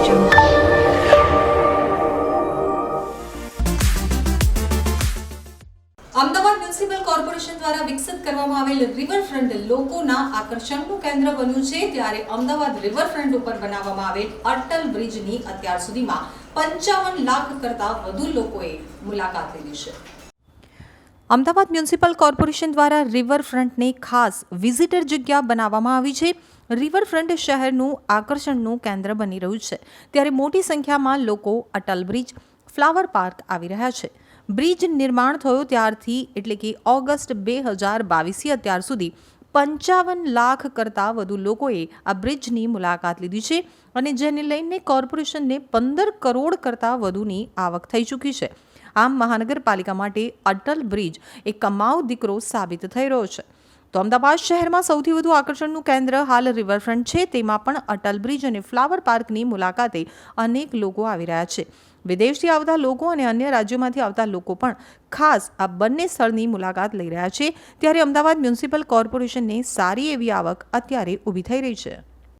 Ahmedabad municipal corporation દ્વારા વિકસિત કરવામાં આવેલ રિવરફ્રન્ટ લોકોના આકર્ષણનું કેન્દ્ર બન્યું છે ત્યારે અમદાવાદ રિવરફ્રન્ટ ઉપર બનાવવામાં આવેલ અટલ બ્રિજની અત્યાર સુધીમાં પંચાવન લાખ કરતા વધુ લોકોએ મુલાકાત લીધી છે. અમદાવાદ મ્યુનિસિપલ કોર્પોરેશન દ્વારા રિવરફ્રન્ટને ખાસ વિઝિટર જગ્યા બનાવવામાં આવી છે. રિવરફ્રન્ટ શહેરનું આકર્ષણનું કેન્દ્ર બની રહ્યું છે. ત્યારે મોટી સંખ્યામાં લોકો અટલ બ્રિજ, ફ્લાવર પાર્ક આવી રહ્યા છે. બ્રિજ નિર્માણ થયો ત્યારથી એટલે કે ઓગસ્ટ બે હજાર બાવીસથી અત્યાર સુધી પંચાવન લાખ કરતાં વધુ લોકોએ આ બ્રિજની મુલાકાત લીધી છે અને જેને લઈને કોર્પોરેશનને પંદર કરોડ કરતાં વધુની આવક થઈ ચૂકી છે. આમ મહાનગરપાલિકા માટે અટલ બ્રિજ એક કમાઉ દીકરો સાબિત થઈ રહ્યો છે. તો અમદાવાદ શહેરમાં સૌથી વધુ આકર્ષણનું કેન્દ્ર હાલ રિવરફ્રન્ટ છે. તેમાં પણ અટલ બ્રિજ અને ફ્લાવર પાર્કની મુલાકાતે અનેક લોકો આવી રહ્યા છે. વિદેશથી આવતા લોકો અને અન્ય રાજ્યોમાંથી આવતા લોકો પણ ખાસ આ બંને સ્થળની મુલાકાત લઈ રહ્યા છે. ત્યારે અમદાવાદ મ્યુનિસિપલ કોર્પોરેશનને સારી એવી આવક અત્યારે ઊભી થઈ રહી છે.